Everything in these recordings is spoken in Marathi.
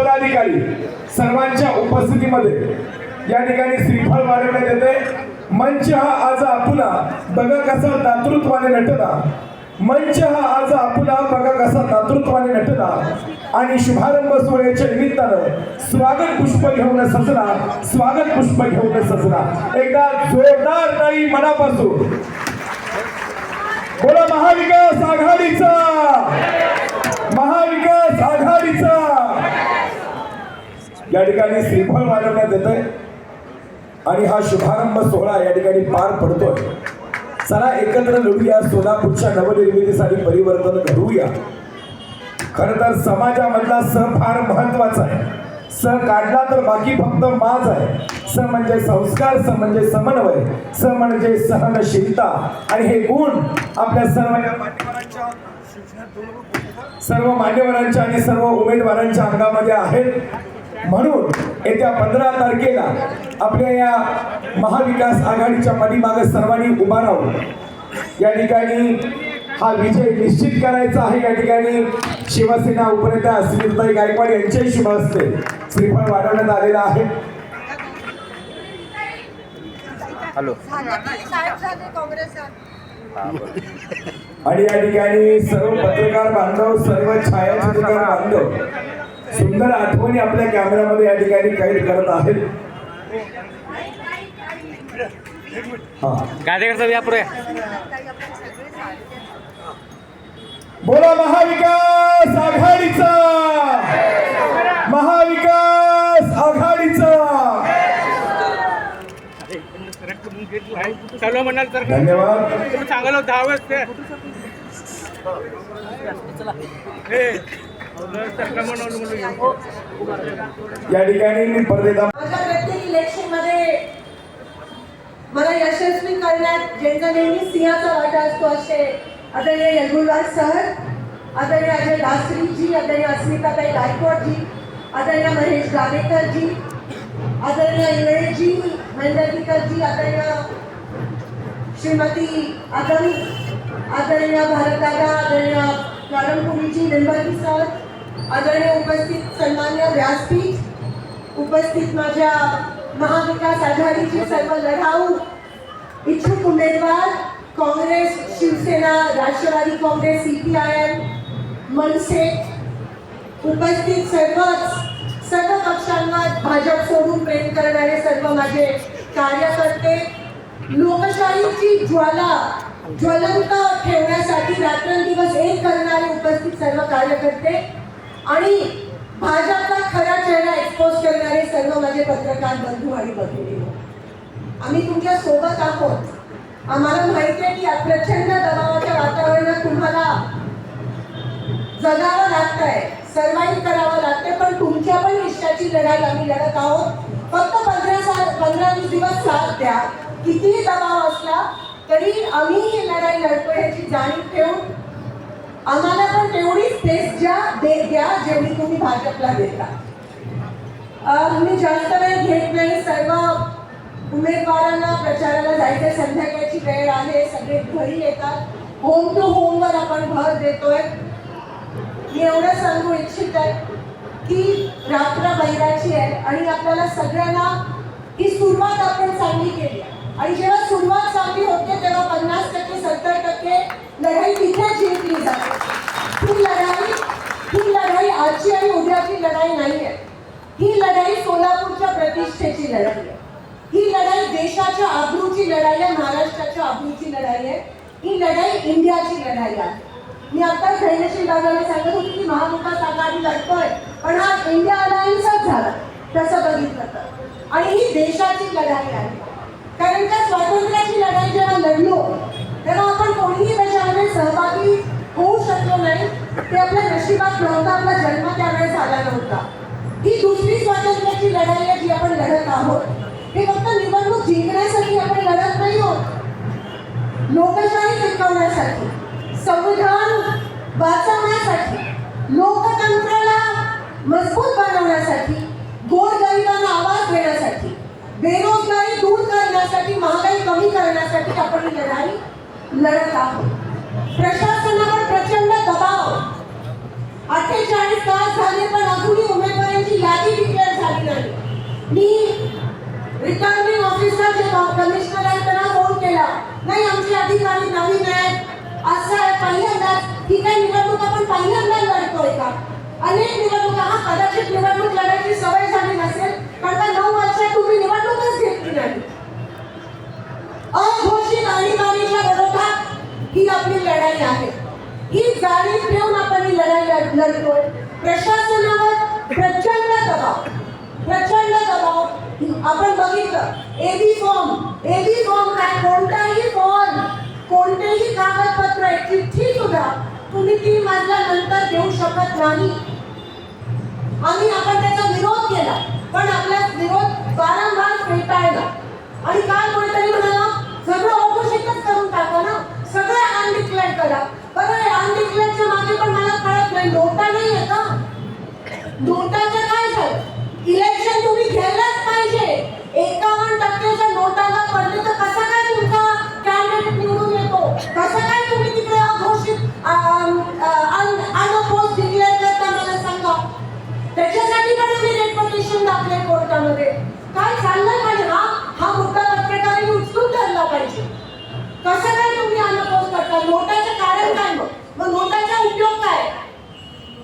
पदाधिकारी सर्वांच्या उपस्थितीमध्ये या ठिकाणी श्रीफळ वाढवण्यात येते मंच हा आज आपुला बघा कसा दातृत्वाने नटला. मंच हा आज आपुला बघा कसा दातृत्वाने नटला. आणि शुभारंभ सोहळ्याच्या निमित्तानं स्वागत पुष्प घेऊन सजला स्वागत पुष्प घेऊन सजला. एकदा जोरदार टाळी मनापासून. बोला महाविकास आघाडीचा. महाविकास आघाडीचा. या ठिकाणी श्रीफळ वाढवण्यात येत आहे आणि हा शुभारंभ सोहळा या ठिकाणी पार पडतोय. चला एकत्र लढूया सोलापूरच्या नवनिर्मितीसाठी परिवर्तन घडवूया. खर तर समाजामधला स फार महत्त्वाचा आहे. स काढला तर बाकी फक्त माज आहे. स म्हणजे संस्कार स म्हणजे समन्वय स म्हणजे सहनशीलता. आणि हे गुण आपल्या सर्व मान्यवरांच्या सर्व मान्यवरांच्या आणि सर्व उमेदवारांच्या अंगामध्ये आहेत. म्हणून येत्या पंधरा तारखेला आपल्या या महाविकास आघाडीच्या पाठीमागे सर्वांनी उभा राहून या ठिकाणी हा विजय निश्चित करायचा आहे. या ठिकाणी शिवसेना उपनेत्या स्मिताई गायकवाड यांच्याही शुभ हस्ते श्रीफळ वाढवण्यात आलेला आहे. हॅलो. आणि या ठिकाणी सर्व पत्रकार बांधव सर्व छायाचित्रकार बांधव सुंदर आठवणी आपल्या कॅमेऱ्यामध्ये या ठिकाणी कैद करत आहेत. हा. बोला महाविकास आघाडीचा. महाविकास आघाडीचा. चालू म्हणाल तर. धन्यवाद. या ठिकाणी मी परदेता माझ्या प्रत्येक इलेक्शनमध्ये मला यशस्वी करण्यात ज्यांचा नेहमी सिंहाचा वाटा असतो असे आदरणीय यगुलराज सर आदरणीय अजय दासरीजी आदरणीय अस्मिताताई गायकवाडजी आदरणीय महेश गावेकरजी आदरणीय इंगळेजी मंडलिकरजी आदरणीय श्रीमती आदम आदरणीय भारतदादा आदरणीय प्रारंभपुरीजी निंबाजी सर आदरणीय उपस्थित सन्मान्य व्यासपीठ उपस्थित माझ्या महाविकास आघाडीचे सर्व लढाऊ इच्छुक उमेदवार Congress Shiv Sena Rashtravadi Congress C P I M Manase उपस्थित सर्वच सर्व पक्षांवर भाजप सोडून प्रेम करणारे सर्व माझे कार्यकर्ते लोकशाहीची ज्वाला ज्वलंत ठेवण्यासाठी रात्रंदिवस एक करणारे उपस्थित सर्व कार्यकर्ते आणि भाजपचा खरा चेहरा एक्सपोज करणारे सर्व माझे पत्रकार बंधू आणि बघितले आम्ही तुमच्यासोबत आहोत. आम्हाला माहिती आहे की या प्रचंड दबावाच्या वातावरणात तुम्हाला जगावं लागतंय सर्वाईव्ह करावं लागतंय पण तुमच्या पण इष्टाची लढाई आम्ही लढत आहोत. फक्त पंधरा सा पंधरा दिवस साथ द्या. कितीही दबाव असला तरी आम्ही ही लढाई लढतो याची जाणीव ठेवून आम्हाला पण तेवढी स्पेस द्या दे द्या जेवढी तुम्ही भाजपला देता. मी जास्त वेळ घेत नाही सर्व उमेदवारांना प्रचाराला जायचं संध्याकाळची वेळ आहे सगळे घरी येतात. होम टू होमवर आपण भर देतोय. मी एवढं सांगू इच्छित आहे की रात्र बैराची आहे आणि आपल्याला सगळ्यांना ही सुरुवात आपण चांगली केली आहे. आणि जेव्हा सुरुवात चांगली होते तेव्हा पन्नास टक्के सत्तर टक्के लढाई तिथे जिंकली जाते ही लढाई ही लढाई आजची आणि उद्याची लढाई नाही आहे ही लढाई सोलापूरच्या प्रतिष्ठेची लढाई आहे. ही लढाई देशाच्या आबरूची लढाई आहे महाराष्ट्राच्या आबरूची लढाई आहे. ही लढाई इंडियाची लढाई आहे. मी आता धैर्यशील दादाने सांगत होती की महाविकास आघाडी लढतोय पण हा इंडिया अलायन्सच झाला. तसं बघितलं तर. आणि ही देशाची लढाई आहे. कारण का स्वातंत्र्य लढाई जेव्हा लढलो तेव्हा आपण कोणीही त्याच्यामध्ये सहभागी होऊ शकलो नाही ते आपल्या नशिबात नव्हता आपला जन्म त्यावेळेस आला नव्हता. ही दुसरी स्वातंत्र्याची लढाई आहे जी आपण लढत आहोत. हे फक्त निवडणूक जिंकण्यासाठी आपण लढत नाही आहोत लोकशाही टिकवण्यासाठी संविधान वाचवण्यासाठी लोकतंत्राला मजबूत बनवण्यासाठी गोरगरिबांना आवाज देण्यासाठी बेरोजगारी दूर करण्यासाठी महागाई कमी करण्यासाठी आपण लढाई लढत आहोत. प्रश्न कमिशनरांकडे फोन केला. नाही आमचे अधिकारी नवीन आहेत. असं आहे पहिल्यांदाच ही काय निवडणूक आपण पहिल्यांदा लढतोय का? अनेक निवडणुका हा कदाचित निवडणूक लढायची सवय झाली नसेल पण त्या नऊ वर्षात तुम्ही निवडणूकच घेतली नाही. अघोषित आणीबाणीच्या विरोधात ही आपली लढाई आहे. ही जाणीव ठेवून आपण ही लढाई लढतोय. प्रशासनावर प्रचंड दबाव प्रचंड दबाव आपण बघितलं. एबी फॉर्म एबी फॉर्म काय? कोणताही फॉर्म कोणतेही कागदपत्र एक चिठ्ठी सुद्धा तुम्ही तीन वाजल्यानंतर देऊ शकत नाही. आम्ही आपण त्याचा विरोध केला पण आपला विरोध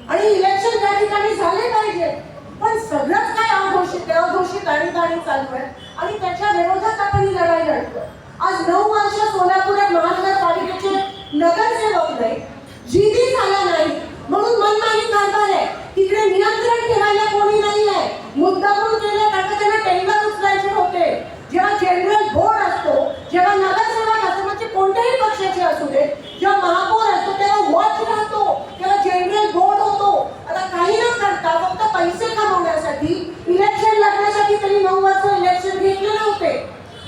आणि इलेक्शन त्या ठिकाणी झाले पाहिजे. पण सगळंच काय अघोषित अघोषित आणि गाणी चालू आहे. आणि त्याच्या विरोधात आपण ही लढाई लढतोय. आज नऊ वर्ष सोलापुरात महानगरपालिकेचे नगरसेवक नाही जीडी झाला नाही. म्हणून मनमानी कारभार आहे. तिकडे नियंत्रण ठेवायला कोणी नाही आहे मुद्दामून केलं कारण का त्यांना टेंडर उचलायचे होते जेव्हा जनरल बोर्ड असतो जेव्हा नगरसेवक असतो म्हणजे कोणत्याही पक्षाचे असू दे जेव्हा महापौर असतो तेव्हा वॉच राहतो तेव्हा जनरल बोर्ड होतो आता काही न करता फक्त पैसे कमवण्यासाठी इलेक्शन लढण्यासाठी त्यांनी नऊ वर्ष इलेक्शन घेतले नव्हते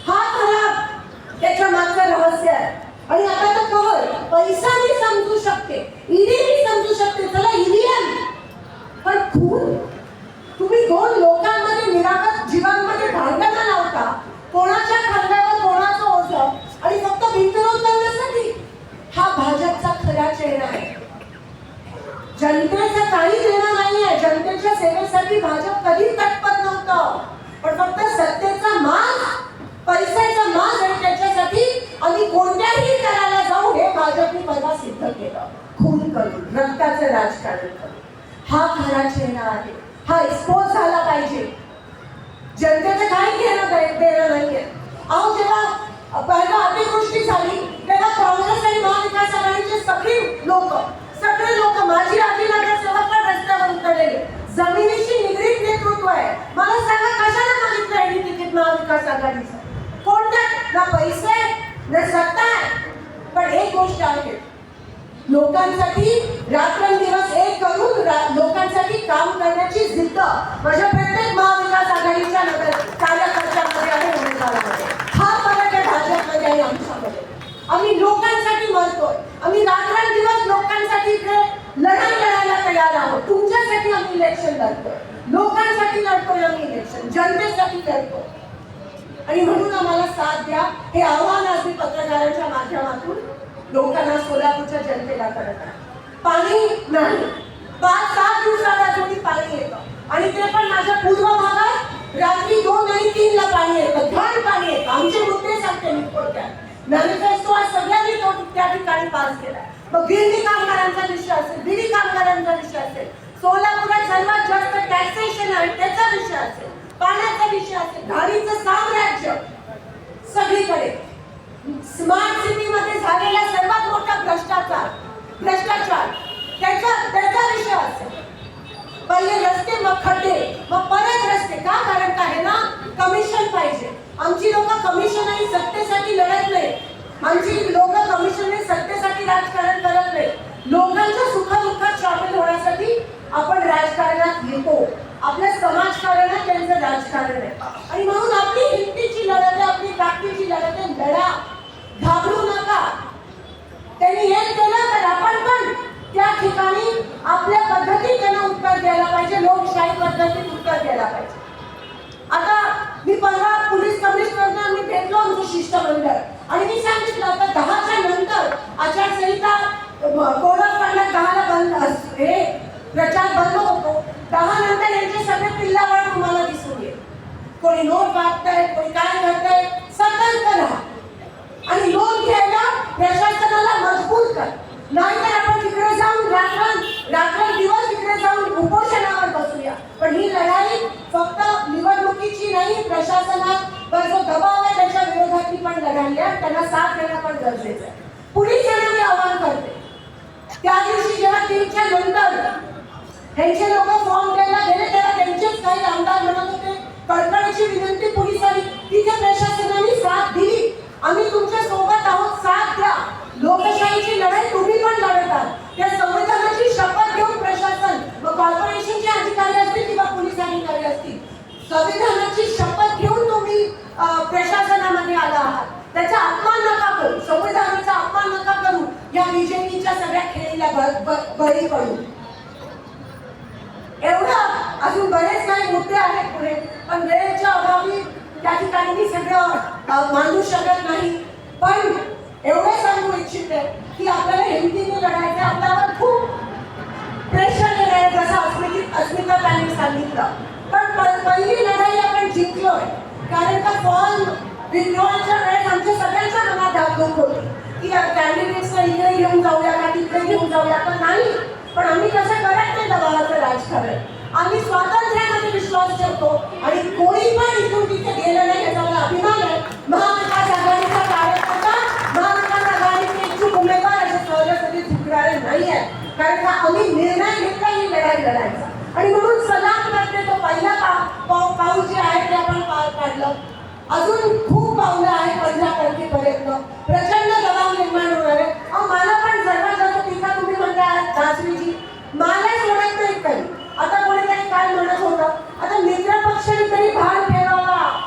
हा खराब त्याच्या मागचं रहस्य आहे आणि आता तर कवर पैसा मी समजू शकते ईडी मी समजू शकते चला ईव्हीएम पण खून तुम्ही दोन लोकांमध्ये निरागत जीवांमध्ये भांडणं लावता कोणाच्या खांद्यावर कोणाचं ओझ आणि फक्त भिंत करण्यासाठी हा भाजपचा खरा चेहरा आहे. जनतेचं काही देणं नाहीये. जनतेच्या सेवेसाठी भाजप कधी तत्पर नव्हतं. पण फक्त सत्तेचा माग पैशाचा माग आणि त्याच्यासाठी आम्ही कोणत्याही करायला जाऊ हे भाजपने पहिला सिद्ध केलं. खून करून रक्ताचं राजकारण करून. हा खरा चेहरा आहे. हा एक्सपोज झाला पाहिजे. जनतेचं काही घेणं देणं नाहीये. अहो जेव्हा पहिला अतिवृष्टी झाली तेव्हा काँग्रेस आणि महाविकास आघाडीचे सगळे लोक सगळे लोक माझी आधी नगरसेवक पण रस्त्यावर उतरलेले. जमिनीशी निगडीत नेतृत्व आहे. मला सांगा कशाला मागितलं आहे तिकीट महाविकास आघाडीचं? कोणत्या ना पैसे ना सत्ता आहे. पण एक गोष्ट आहे. लोकांसाठी रात्रंदिवस एक करून रा- म्हणजे माझ्या प्रत्येक महाविकास आघाडीच्या नगर कार्यकर्त्यांमध्ये आणि उमेदवारामध्ये. हा फरक आहे भाजपमध्ये आणि आमच्यामध्ये. आम्ही लोकांसाठी मरतोय. आम्ही रात्रंदिवस लोकांसाठी इकडे लढाई लढायला तयार आहोत. तुमच्यासाठी आम्ही इलेक्शन लढतोय. लोकांसाठी लढतोय आम्ही इलेक्शन जनतेसाठी लढतोय. आणि म्हणून आम्हाला साथ द्या. हे आव्हान आज मी पत्रकारांच्या माध्यमातून लोकांना सोलापूरच्या जनतेला करत आहे. पाणी नाही. पाच सात दिवसाला जोडी पाणी येतं आणि ते पण माझ्या पूर्व भागात रात्री दोन आणि तीनला पाणी येतं. घाण पाणी येतं. आमचे मुद्दे सांगते मी थोडक्यात. मॅनिफेस्टो आज सगळ्यांनी तो त्या ठिकाणी पास केला मग गिरणी कामगारांचा विषय असेल गिरी कामगारांचा विषय असेल सोलापुरात सर्वात जास्त टॅक्सेशन आहे त्याचा विषय असेल पाण्याचा विषय असेल घाणीचं साम्राज्य सगळीकडे. स्मार्ट सिटी मध्ये झालेला सर्वात मोठा भ्रष्टाचार भ्रष्टाचार. मग खड्डे. मग परत रस्ते. का? कारण काय ना कमिशन पाहिजे. आमची लोक कमिशन आणि सत्तेसाठी लढत नाही आमची लोक कमिशन आणि सत्तेसाठी राजकारण करत नाही लोकांच्या सुखदुःखात सामील होण्यासाठी आपण राजकारणात येतो. आपल्या समाजकारणात त्यांचं राजकारण आहे. आणि म्हणून आपली हिंदीची लढत आहे आपली ताकदीची लढत आहे लढा. घाबरू नका. त्यांनी हे केलं तर आपण पण त्या ठिकाणी आपल्या पद्धतीत त्यांना उत्तर द्यायला पाहिजे लोकशाही पद्धतीत उत्तर द्यायला पाहिजे. आता मी परवा पोलीस कमिशनरना मी भेटलो आमचं शिष्टमंडळ. आणि मी सांगितलं आता दहाच्या नंतर आचारसंहिता कोड ऑफ दहाला बंद हे प्रचार बंद होतो. दहा नंतर यांचे सगळे पिल्लावळ तुम्हाला दिसून येईल. कोणी नोट वागतायत कोणी काय करताय सतर्क राहा. आणि लोन घ्यायला प्रशासनाला मजबूत कर नाहीतर आपण तिकडे जाऊन रात्र रात्र दिवस तिकडे जाऊन उपोषणावर बसूया पण ही लढाई फक्त निवडणुकीची नाही प्रशासनावर जो दबाव आहे त्याच्या विरोधातली पण लढाई आहे त्यांना साथ गरजेचं आहे. पोलिसांना मी आवाहन करते. त्या दिवशी जेव्हा तीनच्या नंतर त्यांचे लोक फॉर्म द्यायला गेले तेव्हा त्यांचेच काही आमदार म्हणत होते. कळकळीची विनंती पोलिसांनी तिथे प्रशासनाने साथ दिली. आम्ही तुमच्यासोबत आहोत. साथ द्या लोकशाहीची लढाई तुम्ही पण लढत आहात त्या संविधानाची शपथ घेऊन प्रशासन मग कॉर्पोरेशनचे अधिकारी असतील किंवा पोलीस अधिकारी असतील संविधानाची शपथ घेऊन तुम्ही अं, प्रशासनामध्ये आला आहात त्याचा अपमान नका करू संविधानाचा अपमान नका करू. या बीजेपीच्या सगळ्या खेळीला बळी पडू. एवढा अजून बरेच काही मुद्दे आहेत पुढे. पण वेळेच्या अभावी त्या ठिकाणी मी सगळं मांडू शकत नाही. पण एवढं सांगू इच्छिते की आपल्याला हिमतीने लढायचं आपल्यावर खूप प्रेशर येणार जसं अस्मिता अस्मिता त्यांनी सांगितलं. पण पहिली लढाई आपण जिंकलोय. कारण का फॉल विद्रोहाच्या वेळेस आमच्या सगळ्यांच्या मनात धाकधूक होती. की कॅन्डिडेट्सला इकडे घेऊन जाऊया का तिकडे घेऊन जाऊया? का नाही. पण आम्ही कसं करत नाही दबावाचं राजकारण. आम्ही स्वातंत्र्यामध्ये विश्वास ठेवतो. आणि कोणी पण इथून तिथे गेलं नाही याचा मला अभिमान आहे. महाविकास आघाडीचा कार्यकर्ता महाविकास आघाडीचे इच्छुक उमेदवार असे सहजासहजी झुकणारे नाही आहे कारण का आम्ही निर्णय घेतला ही लढाई लढायचा. आणि म्हणून सलाम करते तो पहिला पा- पाऊल जे आहे ते आपण पार पाडलं. अजून खूप पावलं आहे पंधरा तारखेपर्यंत. प्रचंड दबाव निर्माण होणार आहे. अहो, मला पण सर्वात जास्त टीका तुम्ही म्हणता दासरीजी मला म्हणत नाही काही. आता कोणीतरी काय म्हणत होतं आता मित्र पक्षाने तरी भार ठेवावा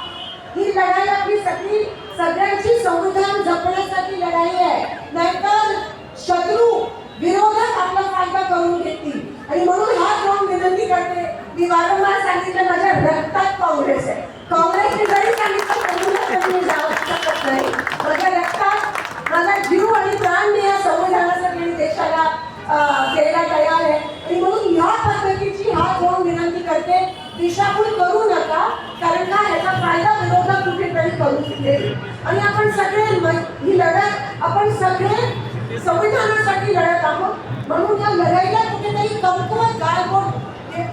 ही लढाई आपली सगळी सगळ्यांची संविधान जपण्यासाठी लढाई आहे. नाहीतर शत्रू विरोधक आपला फायदा करून घेतील. आणि म्हणून हा क्रम विनंती करते. मी वारंवार सांगितलं माझ्या रक्तात काँग्रेस आहे. काँग्रेसने जरी सांगितलं माझ्या रक्तात माझा जीव आणि प्राण मी या संविधानासाठी आणि देशाला द्यायला तयार आहे. आणि म्हणून ह्या पद्धतीची हा कोण विनंती करते दिशाभूल करू नका कारण का ह्याचा फायदा विरोधक कुठेतरी करू शकेल आणि आपण सगळे ही लढत आपण सगळे संविधानासाठी लढत आहोत. म्हणून या लढाईला कुठेतरी कमकुवत गाळबोट हे,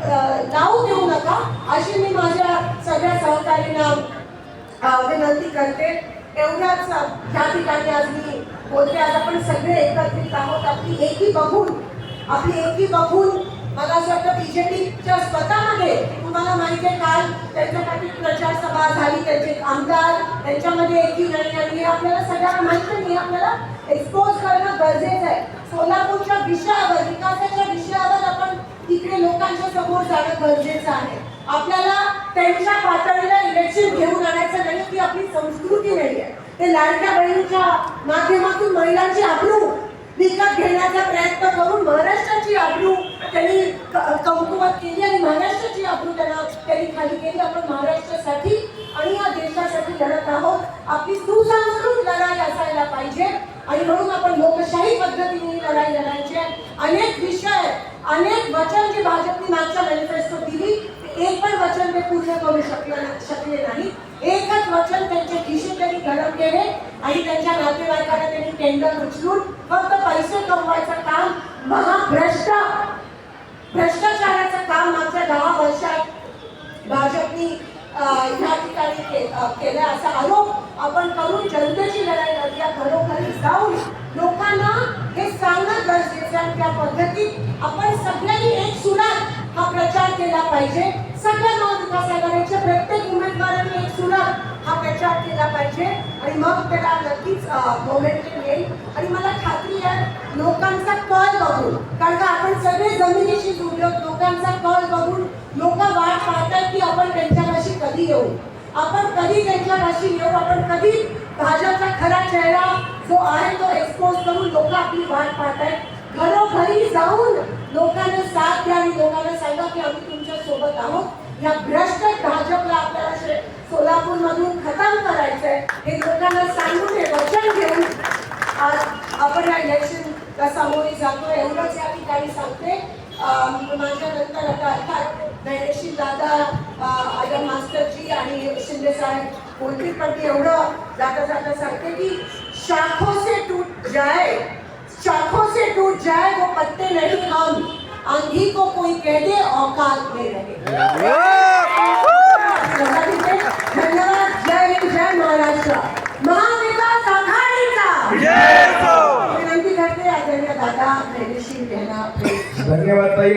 लावू देऊ नका. अशी मी माझ्या सगळ्या सहकारींना विनंती करते. एवढ्याच अं, ह्या ठिकाणी आज मी बोलते आज आपण सगळे एकत्रित आहोत. आपली एकी बघून आपली एकी बघून मला असं वाटतं बीजेपीच्या स्वतःमध्ये तुम्हाला माहिती आहे काल त्यांच्यासाठी प्रचार सभा झाली त्यांचे आमदार त्यांच्यामध्ये एकी नाही आणि हे आपल्याला सगळ्यांना माहिती नाही आपल्याला एक्सपोज करणं गरजेचं आहे. सोलापूरच्या विषयावर विकासाच्या विषयावर आपण तिकडे लोकांच्या समोर जाणं गरजेचं आहे. आपल्याला त्यांच्या पातळीला इलेक्शन घेऊन आणायचं नाही ती आपली संस्कृती नाही आहे ते लाडक्या बहिणीच्या माध्यमातून महिलांची आबरू विकत घेण्याचा प्रयत्न करून महाराष्ट्राची आबरू त्यांनी क- कमकुवत केली आणि महाराष्ट्राची आबरू त्यांना त्यांनी खाली केली. आपण महाराष्ट्रासाठी आणि या देशासाठी लढत आहोत. आपली सुसंस्कृत लढाई असायला पाहिजे. आणि म्हणून आपण लोकशाही पद्धतीने लढाई लढायची आहे. अनेक विषय अनेक वचन जी भाजपने मागच्या मॅनिफेस्टो दिली एक पण वचन ते पूर्ण करू शकले शकले नाही. एकच वचन त्यांच्या खिशी त्यांनी गरम केले आणि त्यांच्या नातेवाईकांना त्यांनी टेंडर उचलून फक्त पैसे कमवायचं काम महाभ्रष्ट भ्रष्टाचाराचं काम मागच्या दहा वर्षात भाजपनी या ह्या ठिकाणी के- केला असा आरोप आपण करून जनतेची लढाई लढूया घरोघरी जाऊन लोकांना हे सांगणं गरजेचं आणि त्या पद्धतीत आपण सगळ्यांनी एक सुरात हा प्रचार केला पाहिजे. सगळ्या महाविकास आघाडीच्या प्रत्येक उमेदवारांनी एक सुरात हा प्रचार केला पाहिजे. आणि मग त्याला नक्कीच मोमेंटम येईल. आणि मला खात्री आहे लोकांचा कल बघून कारण का आपण सगळे जमिनीशी जुळलो लोकांचा कल बघून लोक वाट येऊ. आपण कधी त्यांच्यापाशी येऊ? आपण कधी भाजपचा खरा चेहरा जो आहे तो एक्सपोज करून लोक आपली वाट पाहतायत? घरोघरी जाऊन लोकांना साथ द्या आणि लोकांना सांगा की आम्ही तुमच्यासोबत आहोत. या भ्रष्ट भाजपला आपल्याला सोलापूर सोलापूरमधून खतम करायचंय हे लोकांना सांगून हे वचन घेऊन आज आपण या इलेक्शन सामोरे जातो एवढंच या ठिकाणी सांगते. माझ्या नंतर आता अर्थात आणि शिंदे साहेब पण एवढं जाता जाता सांगते की शाखों से टूट जाए शाखों से टूट जाए वो पत्ते नहीं हम। आंधी को कोई कह दे औकात में रहे। धन्यवाद जय हिंद जय महाराष्ट्र। महाविकास आघाडीचा विनंती करते आदरणीय दादा धन्यवाद ताई